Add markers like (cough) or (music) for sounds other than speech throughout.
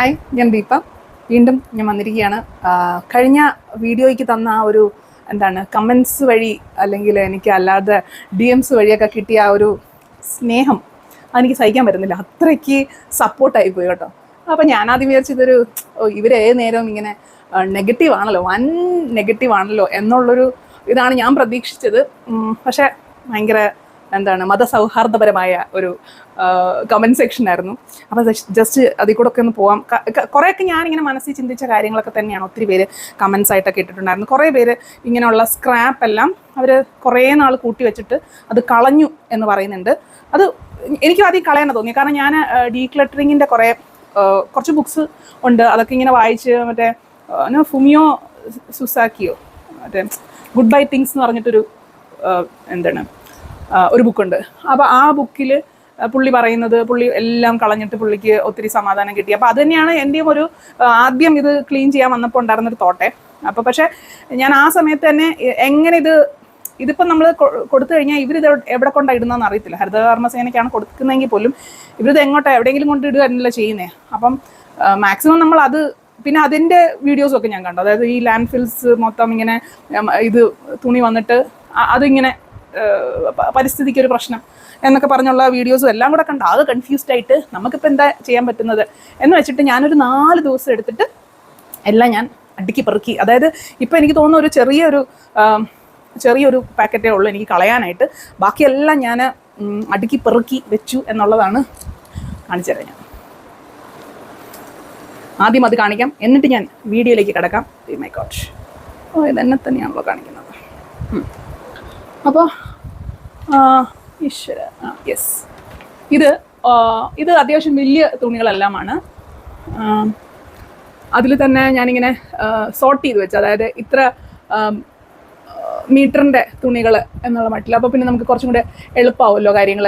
Hi ഞാൻ ദീപ. വീണ്ടും ഞാൻ വന്നിരിക്കുകയാണ്. കഴിഞ്ഞ വീഡിയോയ്ക്ക് തന്ന ആ ഒരു എന്താണ് കമൻസ് വഴി അല്ലെങ്കിൽ എനിക്ക് അല്ലാതെ ഡി എംസ് വഴിയൊക്കെ കിട്ടിയ ആ ഒരു സ്നേഹം അതെനിക്ക് സഹിക്കാൻ പറ്റുന്നില്ല. അത്രയ്ക്ക് സപ്പോർട്ടായി പോയി കേട്ടോ. അപ്പോൾ ഞാനാദ്യം വിചാരിച്ചിതൊരു ഏത് നേരവും ഇങ്ങനെ നെഗറ്റീവ് ആണല്ലോ വൻ നെഗറ്റീവ് ആണല്ലോ എന്നുള്ളൊരു ഇതാണ് ഞാൻ പ്രതീക്ഷിച്ചത്. പക്ഷേ ഭയങ്കര എന്താണ് മതസൗഹാർദ്ദപരമായ ഒരു കമന്റ് സെക്ഷൻ ആയിരുന്നു. അപ്പോൾ ജസ്റ്റ് അതിൽ കൂടെ ഒക്കെ ഒന്ന് പോവാം. കുറേയൊക്കെ ഞാനിങ്ങനെ മനസ്സിൽ ചിന്തിച്ച കാര്യങ്ങളൊക്കെ തന്നെയാണ് ഒത്തിരി പേര് കമൻസ് ആയിട്ടൊക്കെ ഇട്ടിട്ടുണ്ടായിരുന്നു കുറേ പേര് ഇങ്ങനെയുള്ള സ്ക്രാപ്പ് എല്ലാം അവർ കുറേ നാൾ കൂട്ടി വെച്ചിട്ട് അത് കളഞ്ഞു എന്ന് പറയുന്നുണ്ട്. അത് എനിക്കും ആദ്യം കളയാൻ തോന്നി കാരണം ഞാൻ ഡീക്ലറ്ററിങ്ങിന്റെ കുറേ കുറച്ച് ബുക്സ് ഉണ്ട്. അതൊക്കെ ഇങ്ങനെ വായിച്ച് മറ്റേ ഫുമിയോ സുസാക്കിയോ മറ്റേ ഗുഡ് ബൈ തിങ്സ് എന്ന് പറഞ്ഞിട്ടൊരു എന്താണ് ഒരു ബുക്കുണ്ട്. അപ്പോൾ ആ ബുക്കിൽ പുള്ളി പറയുന്നത് പുള്ളി എല്ലാം കളഞ്ഞിട്ട് പുള്ളിക്ക് ഒത്തിരി സമാധാനം കിട്ടി. അപ്പോൾ അത് തന്നെയാണ് എന്റെയും ഒരു ആദ്യം ഇത് ക്ലീൻ ചെയ്യാൻ വന്നപ്പോൾ ഉണ്ടായിരുന്നൊരു തോട്ടെ. അപ്പോൾ പക്ഷേ ഞാൻ ആ സമയത്ത് തന്നെ എങ്ങനെ ഇത് ഇതിപ്പം നമ്മൾ കൊടുത്തു കഴിഞ്ഞാൽ ഇവരിത് എവിടെ- കൊണ്ടാണ് ഇടുന്നതെന്ന് അറിയത്തില്ല. ഹരിതകർമ്മസേനയ്ക്കാണ് കൊടുക്കുന്നതെങ്കിൽ പോലും ഇവരിത് എങ്ങോട്ടാണ് എവിടെയെങ്കിലും കൊണ്ട് എന്നല്ല ചെയ്യുന്നത് അപ്പം മാക്സിമം നമ്മൾ അത് പിന്നെ അതിന്റെ വീഡിയോസും ഒക്കെ ഞാൻ കണ്ടു. അതായത് ഈ ലാൻഡ് ഫിൽസ് മൊത്തം ഇങ്ങനെ ഇത് തുണി വന്നിട്ട് അതിങ്ങനെ പരിസ്ഥിതിക്ക് ഒരു പ്രശ്നം എന്നൊക്കെ പറഞ്ഞുള്ള വീഡിയോസും എല്ലാം കൂടെ കണ്ട് ആകെ കൺഫ്യൂസ്ഡ് ആയിട്ട് നമുക്കിപ്പോൾ എന്താ ചെയ്യാൻ പറ്റുന്നത് എന്ന് വെച്ചിട്ട് ഞാനൊരു നാല് ദിവസം എടുത്തിട്ട് എല്ലാം ഞാൻ അടുക്കി പെറുക്കി. അതായത് ഇപ്പം എനിക്ക് തോന്നുന്ന ഒരു ചെറിയൊരു ചെറിയൊരു പാക്കറ്റേ ഉള്ളൂ എനിക്ക് കളയാനായിട്ട്. ബാക്കിയെല്ലാം ഞാൻ അടുക്കി പെറുക്കി വെച്ചു എന്നുള്ളതാണ് കാണിച്ചു ഞാൻ. ആദ്യം അത് കാണിക്കാം. എന്നിട്ട് ഞാൻ വീഡിയോയിലേക്ക് കിടക്കാം. മൈ കോട്ട് ഓ ഇതെന്നെ തന്നെയാണല്ലോ കാണിക്കുന്നത്. അപ്പോൾ ഈശ്വര യെസ് ഇത് ഇത് അത്യാവശ്യം വലിയ തുണികളെല്ലാമാണ്. അതിൽ തന്നെ ഞാനിങ്ങനെ സോർട്ട് ചെയ്ത് വെച്ചു അതായത് ഇത്ര മീറ്ററിന്റെ തുണികൾ എന്നുള്ള മട്ടിൽ അപ്പോൾ പിന്നെ നമുക്ക് കുറച്ചും കൂടെ എളുപ്പമാവുമല്ലോ കാര്യങ്ങൾ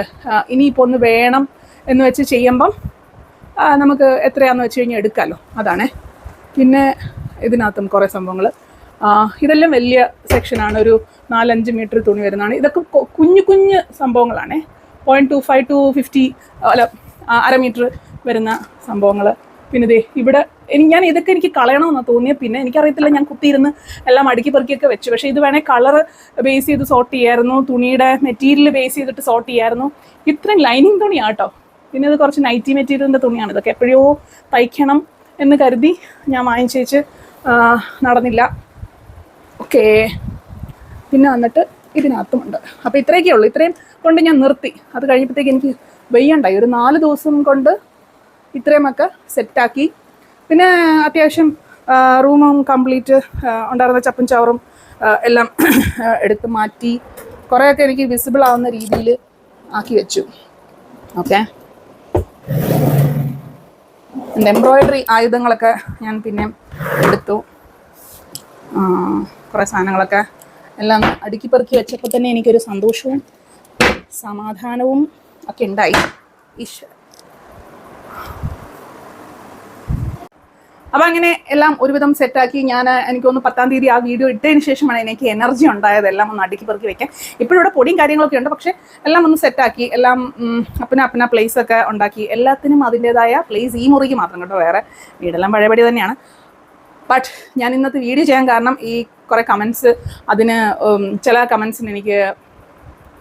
ഇനിയിപ്പോൾ ഒന്ന് വേണം എന്ന് വെച്ച് ചെയ്യുമ്പം നമുക്ക് എത്രയാണെന്ന് വെച്ച് കഴിഞ്ഞാൽ എടുക്കാമല്ലോ അതാണേ. പിന്നെ ഇതിനകത്തും കുറേ സംഭവങ്ങൾ ഇതെല്ലാം വലിയ സെക്ഷനാണ് ഒരു നാലഞ്ച് മീറ്റർ തുണി വരുന്നതാണ്. ഇതൊക്കെ കുഞ്ഞു കുഞ്ഞു സംഭവങ്ങളാണേ. Point two five two fifty അല്ല അര മീറ്റർ വരുന്ന സംഭവങ്ങൾ പിന്നെ ഇതേ ഇവിടെ ഞാൻ ഇതൊക്കെ എനിക്ക് കളയണമെന്നാണ് തോന്നിയത് പിന്നെ എനിക്കറിയത്തില്ല ഞാൻ കുത്തിയിരുന്ന് എല്ലാം അടുക്കി പെറുക്കിയൊക്കെ വെച്ചു. പക്ഷേ ഇത് വേണേൽ കളർ ബേസ് ചെയ്ത് സോർട്ട് ചെയ്യായിരുന്നു. തുണിയുടെ മെറ്റീരിയൽ ബേസ് ചെയ്തിട്ട് സോർട്ട് ചെയ്യായിരുന്നു. ഇത്രയും ലൈനിങ് തുണിയാട്ടോ പിന്നെ ഇത് കുറച്ച് നൈറ്റി മെറ്റീരിയലിന്റെ തുണിയാണ്. ഇതൊക്കെ എപ്പോഴോ തയ്ക്കണം എന്ന് കരുതി ഞാൻ വാങ്ങിച്ചേച്ച് നടന്നില്ല. ഓക്കേ. പിന്നെ വന്നിട്ട് ഇതിനകത്തുമുണ്ട്. അപ്പോൾ ഇത്രയൊക്കെ ഉള്ളൂ. ഇത്രയും കൊണ്ട് ഞാൻ നിർത്തി. അത് കഴിഞ്ഞപ്പോഴത്തേക്ക് എനിക്ക് വെയ്യണ്ടായി. ഒരു നാല് ദിവസം കൊണ്ട് ഇത്രയുമൊക്കെ സെറ്റാക്കി. പിന്നെ അത്യാവശ്യം റൂമും കംപ്ലീറ്റ് ഉണ്ടായിരുന്ന ചപ്പും ചവറും എല്ലാം എടുത്ത് മാറ്റി കുറേയൊക്കെ എനിക്ക് വിസിബിൾ ആവുന്ന രീതിയിൽ ആക്കി വെച്ചു. ഓക്കെ. എംബ്രോയിഡറി ആയുധങ്ങളൊക്കെ ഞാൻ പിന്നെ എടുത്തു. കുറേ സാധനങ്ങളൊക്കെ എല്ലാം അടുക്കി പെറുക്കി വെച്ചപ്പോൾ തന്നെ എനിക്കൊരു സന്തോഷവും സമാധാനവും ഒക്കെ ഉണ്ടായി. ഈശ്വര അപ്പം അങ്ങനെ എല്ലാം ഒരുവിധം സെറ്റാക്കി ഞാൻ എനിക്ക് തോന്നുന്നു പത്താം തീയതി ആ വീഡിയോ ഇട്ടതിന് ശേഷമാണ് എനിക്ക് എനർജി ഉണ്ടായത്. എല്ലാം ഒന്ന് അടുക്കി പെറുക്കി വെക്കാൻ. ഇപ്പോഴും ഇവിടെ പൊടിയും കാര്യങ്ങളൊക്കെ ഉണ്ട്. പക്ഷേ എല്ലാം ഒന്ന് സെറ്റാക്കി എല്ലാം അപ്പന അപ്പന പ്ലേസ് ഒക്കെ ഉണ്ടാക്കി. എല്ലാത്തിനും അതിന്റെതായ പ്ലേസ് ഈ മുറിക്ക് മാത്രം കേട്ടോ. വേറെ വീടെല്ലാം പഴയപടി തന്നെയാണ്. ബട്ട് ഞാൻ ഇന്നത്തെ വീഡിയോ ചെയ്യാൻ കാരണം ഈ കുറേ കമൻസ് അതിന് ചില കമൻസിന് എനിക്ക്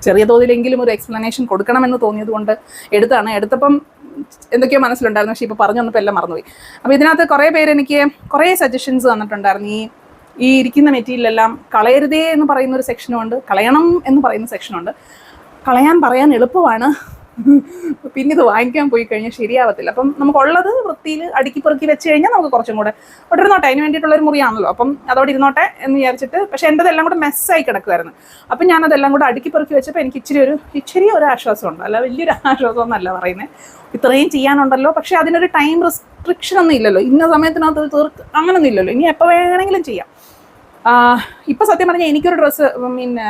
ചെറിയ തോതിലെങ്കിലും ഒരു എക്സ്പ്ലനേഷൻ കൊടുക്കണമെന്ന് തോന്നിയത് കൊണ്ട് എടുത്താണ്. എടുത്തപ്പം എന്തൊക്കെയോ മനസ്സിലുണ്ടായിരുന്നു. പക്ഷേ ഇപ്പോൾ പറഞ്ഞു വന്നപ്പോൾ എല്ലാം മറന്നുപോയി. അപ്പോൾ ഇതിനകത്ത് കുറേ പേര് എനിക്ക് കുറേ സജഷൻസ് തന്നിട്ടുണ്ടായിരുന്നു. ഈ ഈ ഇരിക്കുന്ന മെറ്റീരിയലെല്ലാം കളയരുതേ എന്ന് പറയുന്ന ഒരു സെക്ഷനുണ്ട് കളയണം എന്ന് പറയുന്ന സെക്ഷനുണ്ട് കളയാൻ പറയാൻ എളുപ്പമാണ്. പിന്നെ ഇത് വാങ്ങിക്കാൻ പോയി കഴിഞ്ഞാൽ ശരിയാവത്തില്ല. അപ്പം നമുക്കുള്ളത് വൃത്തിയിൽ അടുക്കി പെറുക്കി വെച്ച് കഴിഞ്ഞാൽ നമുക്ക് കുറച്ചും കൂടെ അവിടെ ഇരുന്നോട്ടെ അതിന് വേണ്ടിയിട്ടുള്ള ഒരു മുറിയാണല്ലോ. അപ്പം അതോടെ ഇരുന്നോട്ടെ എന്ന് വിചാരിച്ചിട്ട് പക്ഷെ എന്റെതെല്ലാം കൂടെ മെസ്സായി കിടക്കുമായിരുന്നു അപ്പം ഞാനതെല്ലാം കൂടെ അടുക്കി പെറുക്കി വെച്ചപ്പോൾ എനിക്ക് ഇച്ചിരി ഒരു ഇച്ചിരി ഒരു ആശ്വാസമുണ്ട്. അല്ല വലിയൊരു ആശ്വാസം എന്നല്ല പറയുന്നത് ഇത്രയും ചെയ്യാനുണ്ടല്ലോ പക്ഷേ അതിനൊരു ടൈം റെസ്ട്രിക്ഷൻ ഒന്നും ഇല്ലല്ലോ. ഇന്ന സമയത്തിനകത്ത് തീർക്ക് അങ്ങനൊന്നും ഇല്ലല്ലോ. ഇനി എപ്പോൾ വേണമെങ്കിലും ചെയ്യാം. ഇപ്പം സത്യം പറഞ്ഞാൽ എനിക്കൊരു ഡ്രസ്സ് പിന്നെ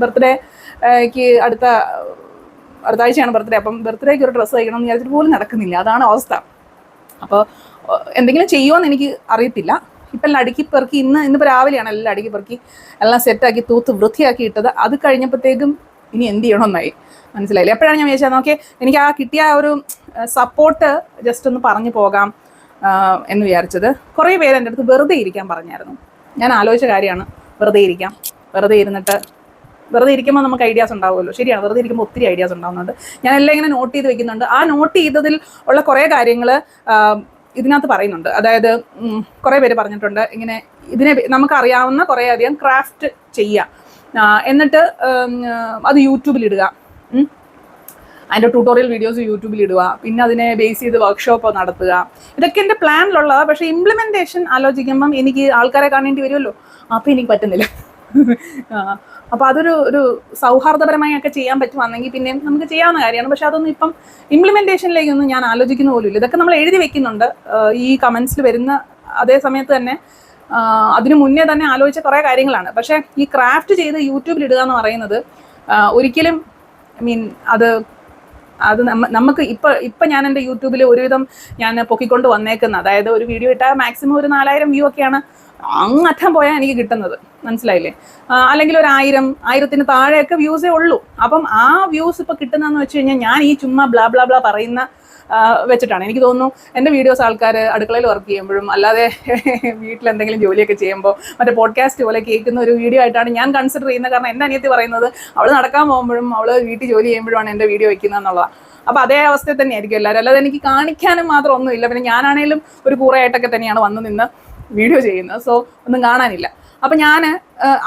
ബർത്ത്ഡേക്ക് അടുത്ത അടുത്ത ആഴ്ചയാണ് ബർത്ത്ഡേ അപ്പം ബർത്ത്ഡേക്ക് ഒരു ഡ്രസ്സ് തയ്ക്കണം എന്ന് വിചാരിച്ചിട്ട് പോലും നടക്കുന്നില്ല. അതാണ് അവസ്ഥ. അപ്പോൾ എന്തെങ്കിലും ചെയ്യുമോയെന്ന് എനിക്ക് അറിയത്തില്ല. ഇപ്പം എല്ലാം അടുക്കി പെറുക്കി ഇന്ന് ഇന്നിപ്പോൾ രാവിലെയാണ് എല്ലാം അടുക്കി പെറുക്കി എല്ലാം സെറ്റാക്കി തൂത്ത് വൃത്തിയാക്കി ഇട്ടത്. അത് കഴിഞ്ഞപ്പോഴത്തേക്കും ഇനി എന്ത് ചെയ്യണമെന്നായി മനസ്സിലായില്ലേ. എപ്പോഴാണ് ഞാൻ വിചാരിച്ചത് നോക്കിയേ എനിക്ക് ആ കിട്ടിയ ഒരു സപ്പോർട്ട് ജസ്റ്റ് ഒന്ന് പറഞ്ഞു പോകാം എന്ന് വിചാരിച്ചത്. കുറേ പേര് എന്റെ അടുത്ത് വെറുതെ ഇരിക്കാൻ പറഞ്ഞായിരുന്നു. ഞാൻ ആലോചിച്ച കാര്യമാണ് വെറുതെ ഇരിക്കാം. വെറുതെ ഇരുന്നിട്ട് വെറുതെ ഇരിക്കുമ്പോൾ നമുക്ക് ഐഡിയാസ് ഉണ്ടാവുമല്ലോ. ശരിയാണ് വെറുതെ ഇരിക്കുമ്പോൾ ഒത്തിരി ഐഡിയാസ് ഉണ്ടാവുന്നുണ്ട്. ഞാൻ എല്ലാം ഇങ്ങനെ നോട്ട് ചെയ്ത് വെക്കുന്നുണ്ട്. ആ നോട്ട് ചെയ്തതിൽ ഉള്ള കുറേ കാര്യങ്ങൾ ഇതിനകത്ത് പറയുന്നുണ്ട്. അതായത് കുറേ പേര് പറഞ്ഞിട്ടുണ്ട്. ഇങ്ങനെ ഇതിനെ നമുക്കറിയാവുന്ന കുറേ അധികം ക്രാഫ്റ്റ് ചെയ്യുക എന്നിട്ട് അത് യൂട്യൂബിൽ ഇടുക. അതിന്റെ ട്യൂട്ടോറിയൽ വീഡിയോസ് യൂട്യൂബിൽ ഇടുക. പിന്നെ അതിനെ ബേസ് ചെയ്ത് വർക്ക്ഷോപ്പ് നടത്തുക. ഇതൊക്കെ എന്റെ പ്ലാനിലുള്ളതാണ് പക്ഷേ ഇംപ്ലിമെന്റേഷൻ ആലോചിക്കുമ്പം എനിക്ക് ആൾക്കാരെ കാണേണ്ടി വരുമല്ലോ. അപ്പോൾ എനിക്ക് പറ്റുന്നില്ല. അപ്പോൾ അതൊരു ഒരു സൗഹാർദ്ദപരമായി ഒക്കെ ചെയ്യാൻ പറ്റുവാണെങ്കിൽ പിന്നെ നമുക്ക് ചെയ്യാവുന്ന കാര്യമാണ്. പക്ഷെ അതൊന്നും ഇപ്പം ഇംപ്ലിമെന്റേഷനിലേക്കൊന്നും ഞാൻ ആലോചിക്കുന്ന പോലും ഇല്ല ഇതൊക്കെ നമ്മൾ എഴുതി വെക്കുന്നുണ്ട്. ഈ കമന്റ്സിൽ വരുന്ന അതേ സമയത്ത് തന്നെ അതിനു മുന്നേ തന്നെ ആലോചിച്ച കുറേ കാര്യങ്ങളാണ്. പക്ഷേ ഈ ക്രാഫ്റ്റ് ചെയ്ത് യൂട്യൂബിൽ ഇടുക എന്ന് പറയുന്നത് ഒരിക്കലും ഐ മീൻ അത് അത് നമ്മ നമുക്ക് ഇപ്പൊ ഇപ്പൊ ഞാൻ എന്റെ യൂട്യൂബിൽ ഒരുവിധം ഞാൻ പൊക്കിക്കൊണ്ട് വന്നേക്കുന്നത് അതായത് ഒരു വീഡിയോ ഇട്ടാൽ മാക്സിമം ഒരു നാലായിരം വ്യൂ ഒക്കെയാണ് അങ്ങറ്റം പോയാൽ എനിക്ക് കിട്ടുന്നത്. മനസ്സിലായില്ലേ? അല്ലെങ്കിൽ ഒരു ആയിരം ആയിരത്തിന് താഴെയൊക്കെ വ്യൂസേ ഉള്ളൂ. അപ്പം ആ വ്യൂസ് ഇപ്പൊ കിട്ടുന്നതെന്ന് വെച്ച് കഴിഞ്ഞാൽ ഞാൻ ഈ ചുമ്മാ ബ്ലാ ബ്ലാ ബ്ലാ പറയുന്ന വെച്ചിട്ടാണ്. എനിക്ക് തോന്നുന്നു എന്റെ വീഡിയോസ് ആൾക്കാർ അടുക്കളയിൽ വർക്ക് ചെയ്യുമ്പോഴും അല്ലാതെ (laughs) വീട്ടിൽ എന്തെങ്കിലും ജോലിയൊക്കെ ചെയ്യുമ്പോൾ മറ്റേ പോഡ്കാസ്റ്റ് പോലെ കേൾക്കുന്ന ഒരു വീഡിയോ ആയിട്ടാണ് ഞാൻ കൺസിഡർ ചെയ്യുന്നത്. കാരണം എന്റെ അനിയത്തി പറയുന്നത് അവൾ നടക്കാൻ പോകുമ്പോഴും അവൾ വീട്ടിൽ ജോലി ചെയ്യുമ്പോഴുമാണ് എന്റെ വീഡിയോ വയ്ക്കുന്നത് അപ്പോൾ അതേ അവസ്ഥയിൽ തന്നെയായിരിക്കും എല്ലാവരും. അല്ലാതെ എനിക്ക് കാണിക്കാനും മാത്രം ഒന്നുമില്ല. പിന്നെ ഞാനാണേലും ഒരു കൂറയായിട്ടൊക്കെ തന്നെയാണ് വന്നു നിന്ന് വീഡിയോ ചെയ്യുന്നത്. സോ ഒന്നും കാണാനില്ല. അപ്പം ഞാൻ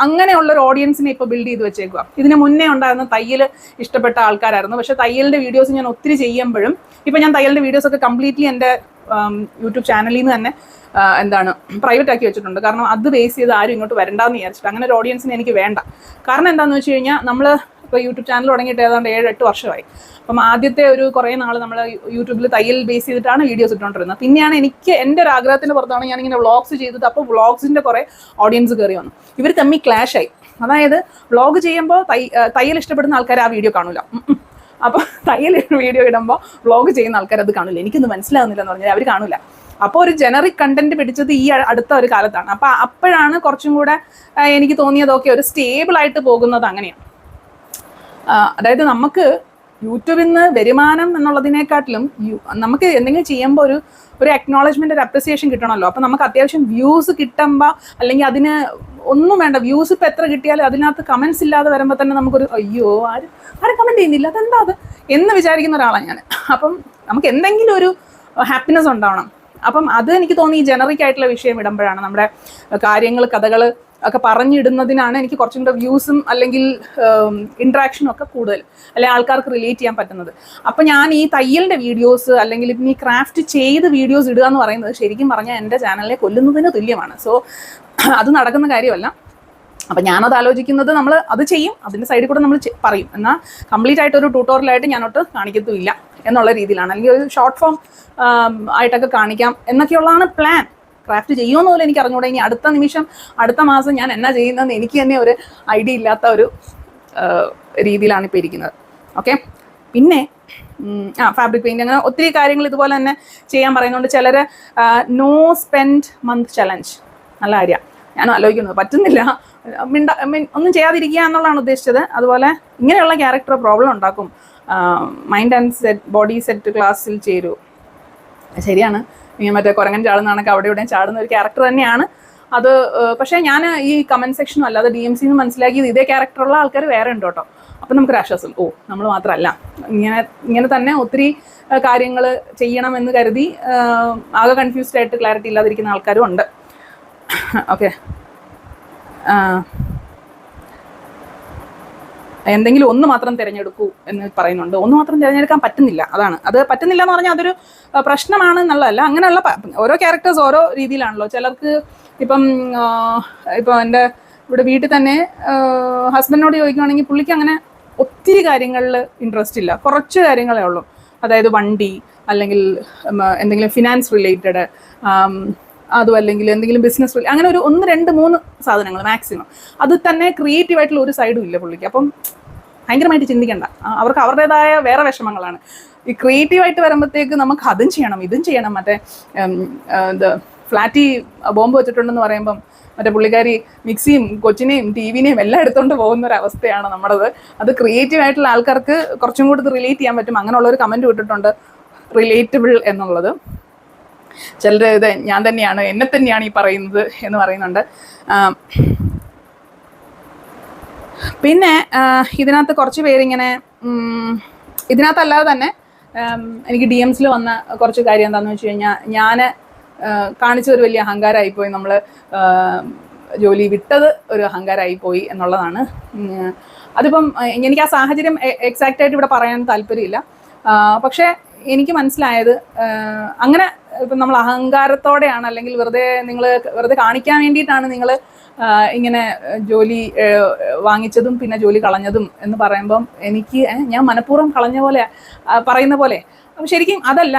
അങ്ങനെയുള്ള ഒരു ഓഡിയൻസിനെ ഇപ്പോൾ ബിൽഡ് ചെയ്ത് വെച്ചേക്കുക ഇതിന് മുന്നേ ഉണ്ടായിരുന്ന തയ്യൽ ഇഷ്ടപ്പെട്ട ആൾക്കാരായിരുന്നു. പക്ഷേ തയ്യലിന്റെ വീഡിയോസ് ഞാൻ ഒത്തിരി ചെയ്യുമ്പോഴും ഇപ്പം ഞാൻ തയ്യലിന്റെ വീഡിയോസ് ഒക്കെ കംപ്ലീറ്റ്ലി എന്റെ യൂട്യൂബ് ചാനലിൽ നിന്ന് തന്നെ എന്താണ് പ്രൈവറ്റ് ആക്കി വെച്ചിട്ടുണ്ട്. കാരണം അത് ബേസ് ചെയ്ത് ആരും ഇങ്ങോട്ട് വരണ്ടെന്ന് വിചാരിച്ചിട്ട് അങ്ങനെ ഒരു ഓഡിയൻസിന് എനിക്ക് വേണ്ട. കാരണം എന്താണെന്ന് വെച്ച് കഴിഞ്ഞാൽ നമ്മൾ ഇപ്പോൾ യൂട്യൂബ് ചാനൽ തുടങ്ങിയിട്ട് ഏതാണ്ട് ഏഴ് എട്ട് വർഷമായി. അപ്പം ആദ്യത്തെ ഒരു കുറേ നാൾ നമ്മൾ യൂട്യൂബിൽ തയ്യൽ ബേസ് ചെയ്തിട്ടാണ് വീഡിയോസ് ഇട്ടുകൊണ്ടിരുന്നത് പിന്നെയാണ് എനിക്ക് എന്റെ ഒരു ആഗ്രഹത്തിന് പുറത്താണ് ഞാനിങ്ങനെ വ്ളോഗ്സ് ചെയ്തത്. അപ്പോൾ വ്ളോഗ്സിന്റെ കുറേ ഓഡിയൻസ് കയറി വന്നു. ഇവർ തമ്മിൽ ആയി. അതായത് വ്ളോഗ് ചെയ്യുമ്പോൾ തയ്യൽ ഇഷ്ടപ്പെടുന്ന ആൾക്കാർ ആ വീഡിയോ കാണൂല. ഉം ഉം. അപ്പോൾ തയ്യൽ വീഡിയോ ഇടുമ്പോൾ വ്ളോഗ് ചെയ്യുന്ന ആൾക്കാർ അത് കാണില്ല എനിക്കൊന്നും മനസ്സിലാകുന്നില്ല എന്ന് പറഞ്ഞാൽ അവർ കാണില്ല അപ്പോൾ ഒരു ജനറിക് കണ്ടന്റ് പിടിച്ചത് ഈ അടുത്ത ഒരു കാലത്താണ്. അപ്പോൾ അപ്പോഴാണ് കുറച്ചും കൂടെ എനിക്ക് തോന്നിയതൊക്കെ ഒരു സ്റ്റേബിളായിട്ട് പോകുന്നത് അങ്ങനെയാണ്. അതായത് നമുക്ക് യൂട്യൂബിൽ നിന്ന് വരുമാനം എന്നുള്ളതിനെക്കാട്ടിലും നമുക്ക് എന്തെങ്കിലും ചെയ്യുമ്പോൾ ഒരു ഒരു അക്നോളജ്മെന്റ് ഒരു അപ്രിസിയേഷൻ കിട്ടണമല്ലോ. അപ്പം നമുക്ക് അത്യാവശ്യം വ്യൂസ് കിട്ടുമ്പോൾ അല്ലെങ്കിൽ അതിന് ഒന്നും വേണ്ട വ്യൂസ് ഇപ്പം എത്ര കിട്ടിയാലും അതിനകത്ത് കമൻസ് ഇല്ലാതെ വരുമ്പോൾ തന്നെ നമുക്കൊരു അയ്യോ ആരും ആരും കമന്റ് ചെയ്യുന്നില്ല. അതെന്താ അത്? എന്ന് വിചാരിക്കുന്ന ഒരാളാണ് ഞാൻ അപ്പം നമുക്ക് എന്തെങ്കിലും ഒരു ഹാപ്പിനെസ് ഉണ്ടാവണം. അപ്പം അത് എനിക്ക് തോന്നി ഈ ജനറിക് ആയിട്ടുള്ള വിഷയം ഇടുമ്പോഴാണ് നമ്മുടെ കാര്യങ്ങൾ കഥകൾ ഒക്കെ പറഞ്ഞിടുന്നതിനാണ് എനിക്ക് കുറച്ചും കൂടെ വ്യൂസും അല്ലെങ്കിൽ ഇൻട്രാക്ഷനും ഒക്കെ കൂടുതൽ അല്ലെ ആൾക്കാർക്ക് റിലേറ്റ് ചെയ്യാൻ പറ്റുന്നത്. അപ്പം ഞാൻ ഈ തയ്യലിന്റെ വീഡിയോസ് അല്ലെങ്കിൽ ഈ ക്രാഫ്റ്റ് ചെയ്ത് വീഡിയോസ് ഇടുക എന്ന് പറയുന്നത് ശരിക്കും പറഞ്ഞാൽ എന്റെ ചാനലിനെ കൊല്ലുന്നതിന് തുല്യമാണ്. സോ അത് നടക്കുന്ന കാര്യമല്ല. അപ്പം ഞാനത് ആലോചിക്കുന്നത് നമ്മൾ അത് ചെയ്യും അതിന്റെ സൈഡിൽ കൂടെ നമ്മൾ പറയും. എന്നാൽ കംപ്ലീറ്റ് ആയിട്ട് ഒരു ട്യൂട്ടോറിയലായിട്ട് ഞാനോട്ട് കാണിക്കത്തുമില്ല എന്നുള്ള രീതിയിലാണ്. അല്ലെങ്കിൽ ഒരു ഷോർട്ട് ഫോം ആയിട്ടൊക്കെ കാണിക്കാം എന്നൊക്കെയുള്ളതാണ് പ്ലാൻ ക്രാഫ്റ്റ് ചെയ്യുമെന്ന് പോലും എനിക്ക് അറിഞ്ഞുകൂടെ ഇനി അടുത്ത നിമിഷം അടുത്ത മാസം ഞാൻ എന്നാ ചെയ്യുന്നതെന്ന് എനിക്ക് തന്നെ ഒരു ഐഡിയ ഇല്ലാത്ത ഒരു രീതിയിലാണ് ഇപ്പോൾ ഇരിക്കുന്നത്. ഓക്കെ പിന്നെ ആ ഫാബ്രിക് പെയിന്റ് അങ്ങനെ ഒത്തിരി കാര്യങ്ങൾ ഇതുപോലെ തന്നെ ചെയ്യാൻ പറയുന്നുണ്ട്. ചിലർ നോ സ്പെൻഡ് മന്ത് ചലഞ്ച് നല്ല കാര്യമാണ് ഞാൻ ആലോചിക്കുന്നത് പറ്റുന്നില്ല. മിണ്ട മീൻ ഒന്നും ചെയ്യാതിരിക്കുക എന്നുള്ളതാണ് ഉദ്ദേശിച്ചത്. അതുപോലെ ഇങ്ങനെയുള്ള ക്യാരക്ടർ പ്രോബ്ലം ഉണ്ടാക്കും. Mind and set body set ക്ലാസ്സിൽ ചേരൂ. ശരിയാണ്. മറ്റേ കുരങ്ങൻ ചാടുന്ന കണക്ക് അവിടെ ഇവിടെയും ചാടുന്ന ഒരു ക്യാരക്ടർ തന്നെയാണ്. അത് പക്ഷേ ഞാൻ ഈ കമന്റ് സെക്ഷനും അല്ലാതെ ഡി എം സിന്ന് മനസ്സിലാക്കിയത് ഇതേ ക്യാരക്ടറുള്ള ആൾക്കാർ വേറെ ഉണ്ട് കേട്ടോ. അപ്പം നമുക്കൊരു ആശ്വാസം ഓ നമ്മൾ മാത്രമല്ല ഇങ്ങനെ ഇങ്ങനെ തന്നെ ഒത്തിരി കാര്യങ്ങൾ ചെയ്യണമെന്ന് കരുതി ആകെ കൺഫ്യൂസ്ഡ് ആയിട്ട് ക്ലാരിറ്റി ഇല്ലാതിരിക്കുന്ന ആൾക്കാരും ഉണ്ട്. ഓക്കെ എന്തെങ്കിലും ഒന്ന് മാത്രം തിരഞ്ഞെടുക്കൂ എന്ന് പറയുന്നുണ്ട്. ഒന്ന് മാത്രം തിരഞ്ഞെടുക്കാൻ പറ്റുന്നില്ല. അതാണ്. അത് പറ്റുന്നില്ല എന്ന് പറഞ്ഞാൽ അതൊരു പ്രശ്നമാണ് എന്നുള്ളതല്ല. അങ്ങനെയുള്ള ഓരോ ക്യാരക്ടേഴ്സ് ഓരോ രീതിയിലാണല്ലോ. ചിലർക്ക് ഇപ്പം ഇപ്പം എന്റെ ഇവിടെ വീട്ടിൽ തന്നെ ഹസ്ബൻഡിനോട് ചോദിക്കുകയാണെങ്കിൽ പുള്ളിക്ക് അങ്ങനെ ഒത്തിരി കാര്യങ്ങളിൽ ഇൻട്രസ്റ്റ് ഇല്ല. കുറച്ച് കാര്യങ്ങളേ ഉള്ളൂ. അതായത് വണ്ടി അല്ലെങ്കിൽ എന്തെങ്കിലും ഫിനാൻസ് റിലേറ്റഡ് അതും അല്ലെങ്കിൽ എന്തെങ്കിലും ബിസിനസ് അങ്ങനെ ഒരു ഒന്ന് രണ്ട് മൂന്ന് സാധനങ്ങൾ മാക്സിമം അത് തന്നെ ക്രിയേറ്റീവ് ആയിട്ടുള്ള ഒരു സൈഡും ഇല്ല പുള്ളിക്ക്. അപ്പം ഭയങ്കരമായിട്ട് ചിന്തിക്കേണ്ട. അവർക്ക് അവരുടേതായ വേറെ വിഷമങ്ങളാണ്. ഈ ക്രിയേറ്റീവായിട്ട് വരുമ്പോഴത്തേക്ക് നമുക്ക് അതും ചെയ്യണം ഇതും ചെയ്യണം. മറ്റേ ഇത് ഫ്ലാറ്റി ബോംബ് വെച്ചിട്ടുണ്ടെന്ന് പറയുമ്പം മറ്റേ പുള്ളിക്കാരി മിക്സിയും കൊച്ചിനെയും ടി വിനെയും എല്ലാം എടുത്തുകൊണ്ട് പോകുന്ന ഒരു അവസ്ഥയാണ് നമ്മുടേത്. അത് ക്രിയേറ്റീവ് ആയിട്ടുള്ള ആൾക്കാർക്ക് കുറച്ചും കൂടി റിലേറ്റ് ചെയ്യാൻ പറ്റും. അങ്ങനെയുള്ള ഒരു കമന്റ് വിട്ടിട്ടുണ്ട് റിലേറ്റബിൾ എന്നുള്ളത്. ചിലർ ഇത് ഞാൻ തന്നെയാണ് എന്നെ തന്നെയാണ് ഈ പറയുന്നത് എന്ന് പറയുന്നുണ്ട്. പിന്നെ ഇതിനകത്ത് കുറച്ച് പേരിങ്ങനെ ഇതിനകത്തല്ലാതെ തന്നെ എനിക്ക് ഡി എംസിൽ വന്ന കുറച്ച് കാര്യം എന്താണെന്ന് വെച്ച് കഴിഞ്ഞാൽ ഞാൻ കാണിച്ച ഒരു വലിയ അഹങ്കാരമായിപ്പോയി നമ്മൾ ജോലി വിട്ടത് ഒരു അഹങ്കാരമായിപ്പോയി എന്നുള്ളതാണ്. അതിപ്പം എനിക്ക് ആ സാഹചര്യം എക്സാക്റ്റായിട്ട് ഇവിടെ പറയാൻ താല്പര്യമില്ല. പക്ഷേ എനിക്ക് മനസ്സിലായത് അങ്ങനെ ഇപ്പം നമ്മൾ അഹങ്കാരത്തോടെയാണ് അല്ലെങ്കിൽ വെറുതെ നിങ്ങൾ വെറുതെ കാണിക്കാൻ വേണ്ടിയിട്ടാണ് നിങ്ങൾ ഇങ്ങനെ ജോലി വാങ്ങിച്ചതും പിന്നെ ജോലി കളഞ്ഞതും എന്ന് പറയുമ്പം എനിക്ക് ഞാൻ മനഃപൂർവം കളഞ്ഞ പോലെ പറയുന്ന പോലെ. അപ്പം ശരിക്കും അതല്ല.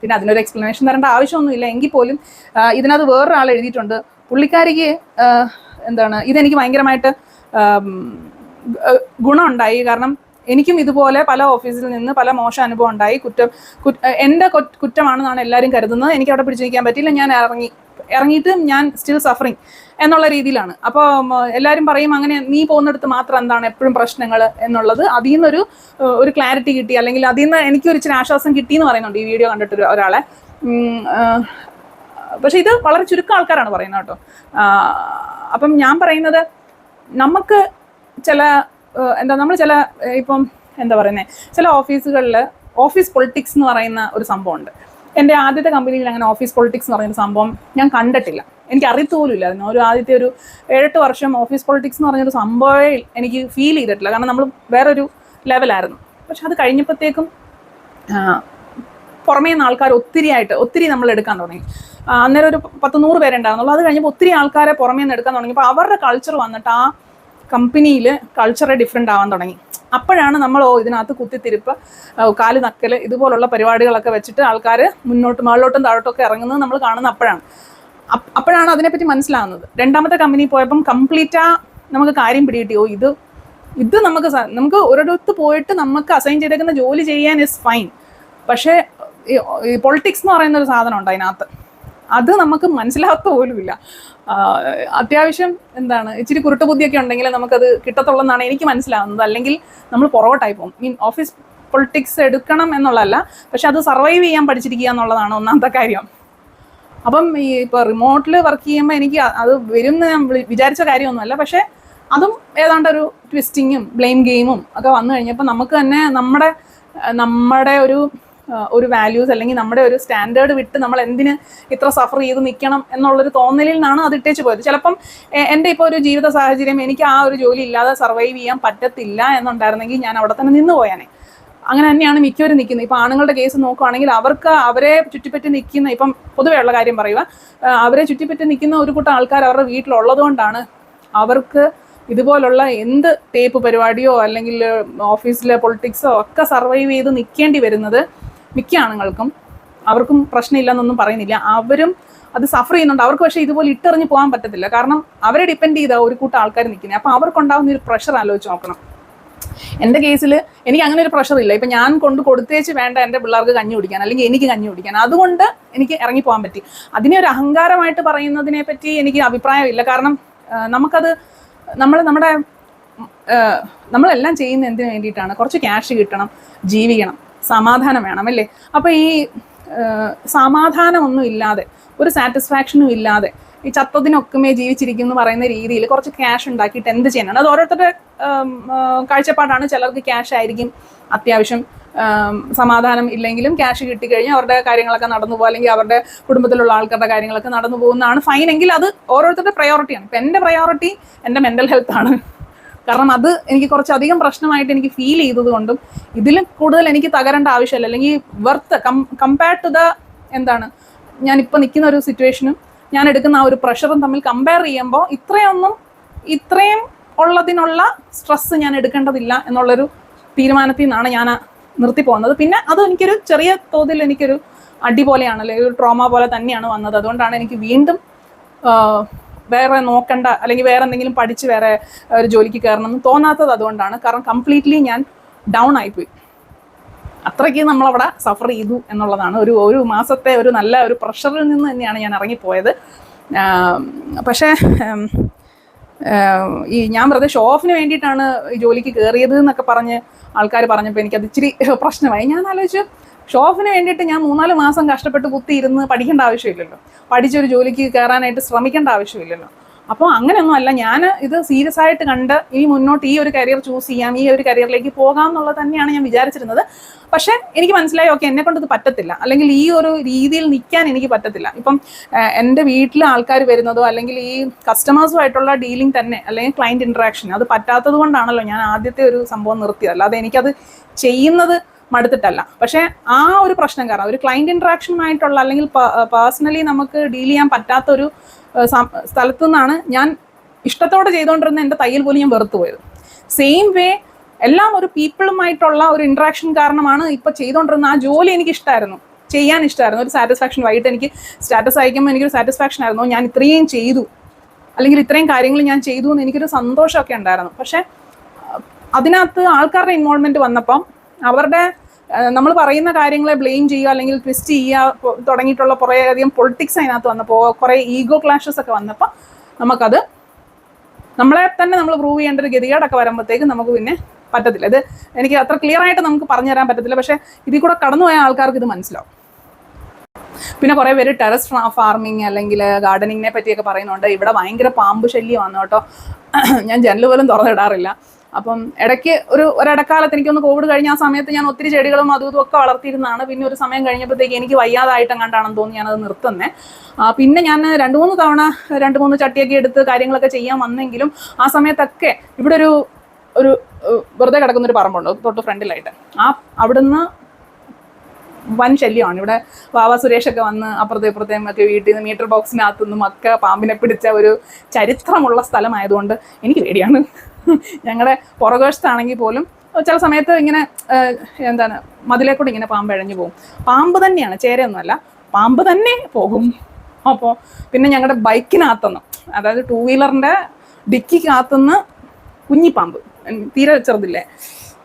പിന്നെ അതിനൊരു എക്സ്പ്ലനേഷൻ തരേണ്ട ആവശ്യമൊന്നുമില്ല എങ്കിൽ പോലും ഇതിനകത്ത് വേറൊരാൾ എഴുതിയിട്ടുണ്ട്. പുള്ളിക്കാരിക്ക് എന്താണ് ഇതെനിക്ക് ഭയങ്കരമായിട്ട് ഗുണമുണ്ടായി. കാരണം എനിക്കും ഇതുപോലെ പല ഓഫീസിൽ നിന്ന് പല മോശം അനുഭവം ഉണ്ടായി. കുറ്റം എന്റെ കുറ്റമാണെന്നാണ് എല്ലാവരും കരുതുന്നത്. എനിക്ക് അവിടെ പിടിച്ചു നിൽക്കാൻ പറ്റിയില്ല. ഞാൻ ഇറങ്ങി ഇറങ്ങിയിട്ട് ഞാൻ സ്റ്റിൽ സഫറിങ് എന്നുള്ള രീതിയിലാണ്. അപ്പോൾ എല്ലാവരും പറയും അങ്ങനെ നീ പോകുന്നിടത്ത് മാത്രം എന്താണ് എപ്പോഴും പ്രശ്നങ്ങൾ എന്നുള്ളത്? അതിൽ നിന്നൊരു ഒരു ക്ലാരിറ്റി കിട്ടി. അല്ലെങ്കിൽ അതിൽ നിന്ന് എനിക്കൊരു ഇച്ചിരി ആശ്വാസം കിട്ടി എന്ന് പറയുന്നുണ്ട് ഈ വീഡിയോ കണ്ടിട്ട് ഒരാളെ. പക്ഷെ ഇത് വളരെ ചുരുക്കം ആൾക്കാരാണ് പറയുന്നത് കേട്ടോ. അപ്പം ഞാൻ പറയുന്നത് നമുക്ക് ചില എന്താ നമ്മൾ ചില ഇപ്പം എന്താ പറയുന്നത് ചില ഓഫീസുകളിൽ ഓഫീസ് പൊളിറ്റിക്സ് എന്ന് പറയുന്ന ഒരു സംഭവമുണ്ട്. എന്റെ ആദ്യത്തെ കമ്പനിയിൽ അങ്ങനെ ഓഫീസ് പൊളിറ്റിക്സ് എന്ന് പറയുന്ന സംഭവം ഞാൻ കണ്ടിട്ടില്ല. എനിക്ക് അറിയത്തോലുമില്ല അതിന് ഒരു ആദ്യത്തെ ഒരു ഏഴെട്ട് വർഷം ഓഫീസ് പൊളിറ്റിക്സ് എന്ന് പറഞ്ഞൊരു സംഭവമേ എനിക്ക് ഫീൽ ചെയ്തിട്ടില്ല. കാരണം നമ്മൾ വേറൊരു ലെവലായിരുന്നു. പക്ഷെ അത് കഴിഞ്ഞപ്പോഴത്തേക്കും പുറമേ നിന്ന് ആൾക്കാർ ഒത്തിരി ആയിട്ട് ഒത്തിരി നമ്മൾ എടുക്കാൻ തുടങ്ങി. അന്നേരം ഒരു പത്ത് നൂറ് പേരുണ്ടായിരുന്നുള്ളൂ. അത് കഴിഞ്ഞപ്പോൾ ഒത്തിരി ആൾക്കാരെ പുറമേ നിന്ന് എടുക്കാൻ തുടങ്ങി. അപ്പോൾ അവരുടെ കൾച്ചർ വന്നിട്ട് ആ കമ്പനിയിൽ കൾച്ചർ ഡിഫറെന്റ് ആവാൻ തുടങ്ങി. അപ്പോഴാണ് നമ്മൾ ഓ ഇതിനകത്ത് കുത്തിത്തിരിപ്പ് കാൽ നക്കൽ ഇതുപോലുള്ള പരിപാടികളൊക്കെ വെച്ചിട്ട് ആൾക്കാർ മുന്നോട്ടും മുകളിലോട്ടും താഴോട്ടും ഒക്കെ ഇറങ്ങുന്നത് നമ്മൾ കാണുന്നത് അപ്പോഴാണ്. അപ്പ് അപ്പോഴാണ് അതിനെപ്പറ്റി മനസ്സിലാവുന്നത്. രണ്ടാമത്തെ കമ്പനി പോയപ്പം കംപ്ലീറ്റ് ആ നമുക്ക് കാര്യം പിടികിട്ടിയോ ഇത് ഇത് നമുക്ക് നമുക്ക് ഒരിടത്ത് പോയിട്ട് നമുക്ക് അസൈൻ ചെയ്തേക്കുന്ന ജോലി ചെയ്യാൻ ഇസ് ഫൈൻ പക്ഷേ ഈ പൊളിറ്റിക്സ് എന്ന് പറയുന്ന ഒരു സാധനം ഉണ്ട് അതിനകത്ത്. അത് നമുക്ക് മനസ്സിലാകത്ത പോലുമില്ല അത്യാവശ്യം എന്താണ് ഇച്ചിരി കുരുട്ട് ബുദ്ധിയൊക്കെ ഉണ്ടെങ്കിൽ നമുക്കത് കിട്ടത്തുള്ളൂ എനിക്ക് മനസ്സിലാവുന്നത്. അല്ലെങ്കിൽ നമ്മൾ പുറകോട്ടായി പോകും. മീൻ ഓഫീസ് പൊളിറ്റിക്സ് എടുക്കണം എന്നുള്ളതല്ല പക്ഷെ അത് സർവൈവ് ചെയ്യാൻ പഠിച്ചിരിക്കുക എന്നുള്ളതാണ് ഒന്നാമത്തെ കാര്യം. അപ്പം ഈ ഇപ്പോൾ റിമോട്ടിൽ വർക്ക് ചെയ്യുമ്പോൾ എനിക്ക് അത് വരും ഞാൻ വിചാരിച്ച കാര്യമൊന്നുമല്ല. പക്ഷേ അതും ഏതാണ്ട് ഒരു ട്വിസ്റ്റിങ്ങും ബ്ലെയിം ഗെയിമും ഒക്കെ വന്നു കഴിഞ്ഞപ്പോൾ നമുക്ക് തന്നെ നമ്മുടെ നമ്മുടെ ഒരു ഒരു വാല്യൂസ് അല്ലെങ്കിൽ നമ്മുടെ ഒരു സ്റ്റാൻഡേർഡ് വിട്ട് നമ്മൾ എന്തിന് ഇത്ര സഫർ ചെയ്ത് നിൽക്കണം എന്നുള്ളൊരു തോന്നലിൽ നിന്നാണ് അത് ഇട്ടേച്ച് പോയത്. ചിലപ്പം എന്റെ ഇപ്പോൾ ഒരു ജീവിത സാഹചര്യം എനിക്ക് ആ ഒരു ജോലി ഇല്ലാതെ സർവൈവ് ചെയ്യാൻ പറ്റത്തില്ല എന്നുണ്ടായിരുന്നെങ്കിൽ ഞാൻ അവിടെ തന്നെ നിന്ന് പോയാനെ. അങ്ങനെ തന്നെയാണ് മിക്കവരും നിൽക്കുന്നത്. ഇപ്പം ആണുങ്ങളുടെ കേസ് നോക്കുകയാണെങ്കിൽ അവർക്ക് അവരെ ചുറ്റിപ്പറ്റി നിൽക്കുന്ന ഇപ്പം പൊതുവേ ഉള്ള കാര്യം പറയുക അവരെ ചുറ്റിപ്പറ്റി നിൽക്കുന്ന ഒരു കൂട്ടം ആൾക്കാർ അവരുടെ വീട്ടിലുള്ളതുകൊണ്ടാണ് അവർക്ക് ഇതുപോലുള്ള എന്ത് ടേപ്പ് പരിപാടിയോ അല്ലെങ്കിൽ ഓഫീസിലെ പൊളിറ്റിക്സോ ഒക്കെ സർവൈവ് ചെയ്ത് നിൽക്കേണ്ടി വരുന്നത് മിക്ക ആണുങ്ങൾക്കും അവർക്കും പ്രശ്നമില്ലെന്നൊന്നും പറയുന്നില്ല. അവരും അത് സഫർ ചെയ്യുന്നുണ്ട്. അവർക്ക് പക്ഷേ ഇതുപോലെ ഇട്ടെറിഞ്ഞ് പോകാൻ പറ്റത്തില്ല. കാരണം അവരെ ഡിപ്പെൻഡ് ചെയ്ത ഒരു കൂട്ടം ആൾക്കാർ നിൽക്കുന്നത് അപ്പോൾ അവർക്കുണ്ടാകുന്ന ഒരു പ്രഷർ ആലോചിച്ച് നോക്കണം. എന്റെ കേസിൽ എനിക്ക് അങ്ങനെ ഒരു പ്രഷർ ഇല്ല. ഇപ്പം ഞാൻ കൊണ്ട് കൊടുത്തേച്ച് വേണ്ട എന്റെ പിള്ളേർക്ക് കഞ്ഞി കുടിക്കാൻ അല്ലെങ്കിൽ എനിക്ക് കഞ്ഞി കുടിക്കാൻ. അതുകൊണ്ട് എനിക്ക് ഇറങ്ങി പോകാൻ പറ്റി. അതിനെ ഒരു അഹങ്കാരമായിട്ട് പറയുന്നതിനെ പറ്റി എനിക്ക് അഭിപ്രായമില്ല കാരണം നമുക്കത് നമ്മൾ നമ്മുടെ നമ്മളെല്ലാം ചെയ്യുന്ന എന്തിനു വേണ്ടിയിട്ടാണ്? കുറച്ച് ക്യാഷ് കിട്ടണം ജീവിക്കണം. സമാധാനം വേണം അല്ലേ? അപ്പോൾ ഈ സമാധാനമൊന്നും ഇല്ലാതെ ഒരു സാറ്റിസ്ഫാക്ഷനും ഇല്ലാതെ ഈ ചത്തതിനൊക്കുമേ ജീവിച്ചിരിക്കും എന്ന് പറയുന്ന രീതിയിൽ കുറച്ച് ക്യാഷ് ഉണ്ടാക്കിയിട്ട് എന്ത് ചെയ്യാനാണ്? അത് ഓരോരുത്തരുടെ കാഴ്ചപ്പാടാണ്. ചിലർക്ക് ക്യാഷ് ആയിരിക്കും അത്യാവശ്യം സമാധാനം ഇല്ലെങ്കിലും ക്യാഷ് കിട്ടിക്കഴിഞ്ഞാൽ അവരുടെ കാര്യങ്ങളൊക്കെ നടന്നു പോകും. അല്ലെങ്കിൽ അവരുടെ കുടുംബത്തിലുള്ള ആൾക്കാരുടെ കാര്യങ്ങളൊക്കെ നടന്നു പോകുന്നതാണ്. ഫൈൻ എങ്കിൽ അത് ഓരോരുത്തരുടെ പ്രയോറിറ്റിയാണ് ഇപ്പം എന്റെ പ്രയോറിറ്റി എന്റെ മെന്റൽ ഹെൽത്താണ് കാരണം അത് എനിക്ക് കുറച്ചധികം പ്രശ്നമായിട്ട് എനിക്ക് ഫീൽ ചെയ്തത് കൊണ്ടും ഇതിൽ കൂടുതൽ എനിക്ക് തകരേണ്ട ആവശ്യമില്ല. അല്ലെങ്കിൽ worth come compared to the എന്താണ് ഞാൻ ഞാനിപ്പോൾ നിൽക്കുന്ന ഒരു സിറ്റുവേഷനും ഞാൻ എടുക്കുന്ന ആ ഒരു പ്രഷറും തമ്മിൽ കമ്പയർ ചെയ്യുമ്പോൾ ഇത്രയൊന്നും ഇത്രയും ഉള്ളതിനുള്ള സ്ട്രെസ് ഞാൻ എടുക്കേണ്ടതില്ല എന്നുള്ളൊരു തീരുമാനത്തിൽ നിന്നാണ് ഞാൻ നിർത്തി പോകുന്നത്. പിന്നെ അത് എനിക്കൊരു ചെറിയ തോതിൽ എനിക്കൊരു അടി അല്ലെങ്കിൽ ഒരു ട്രോമ പോലെ തന്നെയാണ് വന്നത്. അതുകൊണ്ടാണ് എനിക്ക് വീണ്ടും വേറെ നോക്കണ്ട അല്ലെങ്കിൽ വേറെ എന്തെങ്കിലും പഠിച്ച് വേറെ ഒരു ജോലിക്ക് കയറണം എന്ന് തോന്നാത്തത് അതുകൊണ്ടാണ്. കാരണം കംപ്ലീറ്റ്ലി ഞാൻ ഡൗൺ ആയിപ്പോയി. അത്രയ്ക്ക് നമ്മളവിടെ സഫർ ചെയ്തു എന്നുള്ളതാണ്. ഒരു ഒരു മാസത്തെ ഒരു നല്ല ഒരു പ്രഷറിൽ നിന്ന് തന്നെയാണ് ഞാൻ ഇറങ്ങിപ്പോയത്. പക്ഷേ ഈ ഞാൻ വെറുതെ ഷോഫിന് വേണ്ടിയിട്ടാണ് ഈ ജോലിക്ക് കയറിയത് എന്നൊക്കെ പറഞ്ഞ് ആൾക്കാർ പറഞ്ഞപ്പോൾ എനിക്കത് ഇച്ചിരി പ്രശ്നമായി. ഞാൻ ആലോചിച്ചു ഷോ ഓഫിന് വേണ്ടിയിട്ട് ഞാൻ മൂന്നാൽ മാസം കഷ്ടപ്പെട്ട് കുത്തി ഇരുന്ന് പഠിക്കേണ്ട ആവശ്യമില്ലല്ലോ. പഠിച്ചൊരു ജോലിക്ക് കയറാനായിട്ട് ശ്രമിക്കേണ്ട ആവശ്യമില്ലല്ലോ. അപ്പോൾ അങ്ങനെയൊന്നും അല്ല ഞാൻ ഇത് സീരിയസ് ആയിട്ട് കണ്ട് ഈ മുന്നോട്ട് ഈ ഒരു കരിയർ ചൂസ് ചെയ്യാം ഈ ഒരു കരിയറിലേക്ക് പോകാം എന്നുള്ളത് തന്നെയാണ് ഞാൻ വിചാരിച്ചിരുന്നത്. പക്ഷേ എനിക്ക് മനസ്സിലായി ഓക്കെ എന്നെ കൊണ്ട് ഇത് പറ്റത്തില്ല. അല്ലെങ്കിൽ ഈ ഒരു രീതിയിൽ നിൽക്കാൻ എനിക്ക് പറ്റത്തില്ല. ഇപ്പം എന്റെ വീട്ടിൽ ആൾക്കാർ വരുന്നതോ അല്ലെങ്കിൽ ഈ കസ്റ്റമേഴ്സുമായിട്ടുള്ള ഡീലിംഗ് തന്നെ അല്ലെങ്കിൽ ക്ലയന്റ് ഇൻട്രാക്ഷൻ അത് പറ്റാത്തത് കൊണ്ടാണല്ലോ ഞാൻ ആദ്യത്തെ ഒരു സംഭവം നിർത്തിയത്. അല്ലാതെ എനിക്കത് ചെയ്യുന്നത് മടുത്തിട്ടല്ല. പക്ഷേ ആ ഒരു പ്രശ്നം കാരണം ഒരു ക്ലയന്റ് ഇൻട്രാക്ഷനുമായിട്ടുള്ള അല്ലെങ്കിൽ പേഴ്സണലി നമുക്ക് ഡീൽ ചെയ്യാൻ പറ്റാത്ത ഒരു സം- സ്ഥലത്തു നിന്നാണ് ഞാൻ ഇഷ്ടത്തോടെ ചെയ്തുകൊണ്ടിരുന്ന എന്റെ തയ്യൽ പോലും ഞാൻ വെറുത്തു പോയത്. സെയിം വേ എല്ലാം ഒരു പീപ്പിളുമായിട്ടുള്ള ഒരു ഇൻട്രാക്ഷൻ കാരണമാണ് ഇപ്പോൾ ചെയ്തുകൊണ്ടിരുന്ന ആ ജോലി എനിക്ക് ഇഷ്ടമായിരുന്നു ചെയ്യാൻ ഇഷ്ടമായിരുന്നു ഒരു സാറ്റിസ്ഫാക്ഷൻ വൈകിട്ട് എനിക്ക് സ്റ്റാറ്റസ് അയക്കുമ്പോൾ എനിക്കൊരു സാറ്റിസ്ഫാക്ഷൻ ആയിരുന്നു. ഞാൻ ഇത്രയും ചെയ്തു. അല്ലെങ്കിൽ ഇത്രയും കാര്യങ്ങൾ ഞാൻ ചെയ്തു എന്ന് എനിക്കൊരു സന്തോഷമൊക്കെ ഉണ്ടായിരുന്നു. പക്ഷേ അതിനകത്ത് ആൾക്കാരുടെ ഇൻവോൾവ്മെന്റ് വന്നപ്പം അവരുടെ നമ്മൾ പറയുന്ന കാര്യങ്ങളെ ബ്ലെയിം ചെയ്യുക അല്ലെങ്കിൽ ട്വിസ്റ്റ് ചെയ്യുക തുടങ്ങിയിട്ടുള്ള കുറേ അധികം പൊളിറ്റിക്സ് അതിനകത്ത് വന്നപ്പോൾ കുറേ ഈഗോ ക്ലാഷസ് ഒക്കെ വന്നപ്പോൾ നമുക്കത് നമ്മളെ തന്നെ നമ്മൾ പ്രൂവ് ചെയ്യേണ്ട ഒരു ഗതികേടൊക്കെ വരുമ്പോഴത്തേക്ക് നമുക്ക് പിന്നെ പറ്റത്തില്ല. ഇത് എനിക്ക് അത്ര ക്ലിയർ ആയിട്ട് നമുക്ക് പറഞ്ഞു തരാൻ പറ്റത്തില്ല. പക്ഷേ ഇതിൽ കൂടെ കടന്നുപോയ ആൾക്കാർക്ക് ഇത് മനസ്സിലാവും. പിന്നെ കുറേ പേര് ടെറസ് ഫാർമിങ് അല്ലെങ്കിൽ ഗാർഡനിങ്ങിനെ പറ്റിയൊക്കെ പറയുന്നുണ്ട്. ഇവിടെ ഭയങ്കര പാമ്പ് ശല്യമാണ് കേട്ടോ. ഞാൻ ജനൽ പോലും തുറന്നിടാറില്ല. അപ്പം ഇടയ്ക്ക് ഒരു ഒരിടക്കാലത്ത് എനിക്കൊന്ന് കോവിഡ് കഴിഞ്ഞ ആ സമയത്ത് ഞാൻ ഒത്തിരി ചെടികളും അതും ഇതും ഒക്കെ വളർത്തിയിരുന്നതാണ്. പിന്നെ ഒരു സമയം കഴിഞ്ഞപ്പോഴത്തേക്ക് എനിക്ക് വയ്യാതായിട്ട് കണ്ടാണെന്ന് തോന്നി ഞാനത് നിർത്തുന്നേ. ആ, പിന്നെ ഞാൻ രണ്ട് മൂന്ന് തവണ രണ്ട് മൂന്ന് ചട്ടിയൊക്കെ എടുത്ത് കാര്യങ്ങളൊക്കെ ചെയ്യാൻ വന്നെങ്കിലും ആ സമയത്തൊക്കെ ഇവിടെ ഒരു ഒരു വെറുതെ കിടക്കുന്ന ഒരു പറമ്പുണ്ട് തൊട്ട് ഫ്രണ്ടിലായിട്ട്. ആ അവിടുന്ന് വൻ ശല്യമാണ്. ഇവിടെ വാവ സുരേഷൊക്കെ വന്ന് അപ്പുറത്തെ ഇപ്പുറത്തേയും ഒക്കെ വീട്ടിൽ നിന്ന് മീറ്റർ ബോക്സിനകത്തുനിന്നും ഒക്കെ പാമ്പിനെ പിടിച്ച ഒരു ചരിത്രമുള്ള സ്ഥലമായതുകൊണ്ട് എനിക്ക് പേടിയാണ്. ഞങ്ങളുടെ പുറകുവശത്താണെങ്കിൽ പോലും ചില സമയത്ത് ഇങ്ങനെ എന്താണ് മതിലെ കൂടി ഇങ്ങനെ പാമ്പ് ഇഴഞ്ഞു പോകും. പാമ്പ് തന്നെയാണ് ചേരയൊന്നുമല്ല. പാമ്പ് തന്നെ പോകും. അപ്പോൾ പിന്നെ ഞങ്ങളുടെ ബൈക്കിനകത്തുനിന്ന് അതായത് ടൂ വീലറിന്റെ ഡിക്കിക്കകത്തുനിന്ന് കുഞ്ഞിപ്പാമ്പ് തീരെ ചെറുതില്ലേ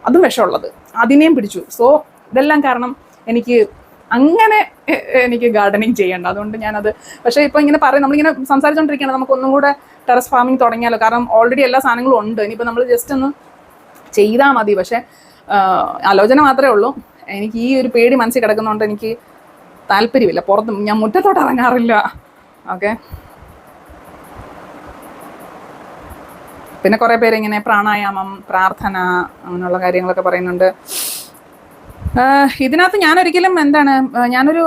അതും വിഷമുള്ളത്. അതിനെയും പിടിച്ചു. സോ ഇതെല്ലാം കാരണം എനിക്ക് അങ്ങനെ എനിക്ക് ഗാർഡനിങ് ചെയ്യേണ്ട. അതുകൊണ്ട് ഞാനത് പക്ഷേ ഇപ്പോൾ ഇങ്ങനെ പറയും നമ്മളിങ്ങനെ സംസാരിച്ചുകൊണ്ടിരിക്കുകയാണ് നമുക്കൊന്നും കൂടെ ടെറസ് ഫാമിംഗ് തുടങ്ങിയാലോ? കാരണം ഓൾറെഡി എല്ലാ സാധനങ്ങളും ഉണ്ട്. ഇനിയിപ്പോൾ നമ്മൾ ജസ്റ്റ് ഒന്ന് ചെയ്താൽ മതി. പക്ഷേ ആലോചന മാത്രമേ ഉള്ളൂ. എനിക്ക് ഈ ഒരു പേടി മനസ്സിൽ കിടക്കുന്നതുകൊണ്ട് എനിക്ക് താല്പര്യമില്ല. പുറത്ത് ഞാൻ മുറ്റത്തോട്ട് ഇറങ്ങാറില്ല. ഓക്കെ പിന്നെ കുറേ പേര് ഇങ്ങനെ പ്രാണായാമം പ്രാർത്ഥന അങ്ങനെയുള്ള കാര്യങ്ങളൊക്കെ പറയുന്നുണ്ട്. ഇതിനകത്ത് ഞാനൊരിക്കലും എന്താണ് ഞാനൊരു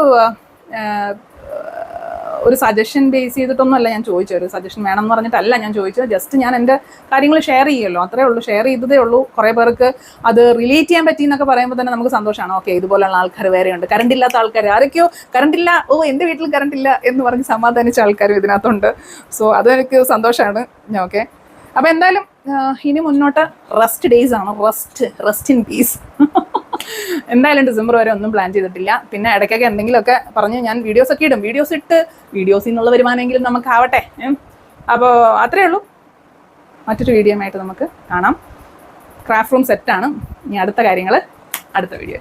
ഒരു സജഷൻ ബേസ് ചെയ്തിട്ടൊന്നുമല്ല ഞാൻ ചോദിച്ചത്. ഒരു സജഷൻ വേണം എന്ന് പറഞ്ഞിട്ടല്ല ഞാൻ ചോദിച്ചത്. ജസ്റ്റ് ഞാൻ എന്റെ കാര്യങ്ങൾ ഷെയർ ചെയ്യുമല്ലോ. അത്രേ ഉള്ളൂ. ഷെയർ ചെയ്തതേ ഉള്ളൂ. കുറേ പേർക്ക് അത് റിലേറ്റ് ചെയ്യാൻ പറ്റി എന്നൊക്കെ പറയുമ്പോൾ തന്നെ നമുക്ക് സന്തോഷമാണ്. ഓക്കെ ഇതുപോലെയുള്ള ആൾക്കാർ വേറെയുണ്ട് കറണ്ട് ഇല്ലാത്ത ആൾക്കാർ. ആരൊക്കെയോ കറണ്ട് ഇല്ല. ഓ എന്റെ വീട്ടിൽ കറണ്ട് ഇല്ല എന്ന് പറഞ്ഞ് സമാധാനിച്ച ആൾക്കാരും ഇതിനകത്തുണ്ട്. സോ അത് എനിക്ക് സന്തോഷമാണ്. ഓക്കെ അപ്പോൾ എന്തായാലും ഇനി മുന്നോട്ട് റെസ്റ്റ് ഡേയ്സ് ആണ്. റെസ്റ്റ് റെസ്റ്റ് ഇൻ പീസ് എന്തായാലും ഡിസംബർ വരെ ഒന്നും പ്ലാൻ ചെയ്തിട്ടില്ല. പിന്നെ ഇടയ്ക്കൊക്കെ എന്തെങ്കിലുമൊക്കെ പറഞ്ഞ് ഞാൻ വീഡിയോസ് ഒക്കെ ഇടും. വീഡിയോസ് ഇട്ട് വീഡിയോസിൽ നിന്നുള്ള വരുമാനമെങ്കിലും നമുക്കാവട്ടെ അപ്പോൾ അത്രയേ ഉള്ളൂ. മറ്റൊരു വീഡിയോ ആയിട്ട് നമുക്ക് കാണാം. ക്രാഫ്റ്റ് റൂം സെറ്റാണ് ഇനി അടുത്ത കാര്യങ്ങൾ അടുത്ത വീഡിയോ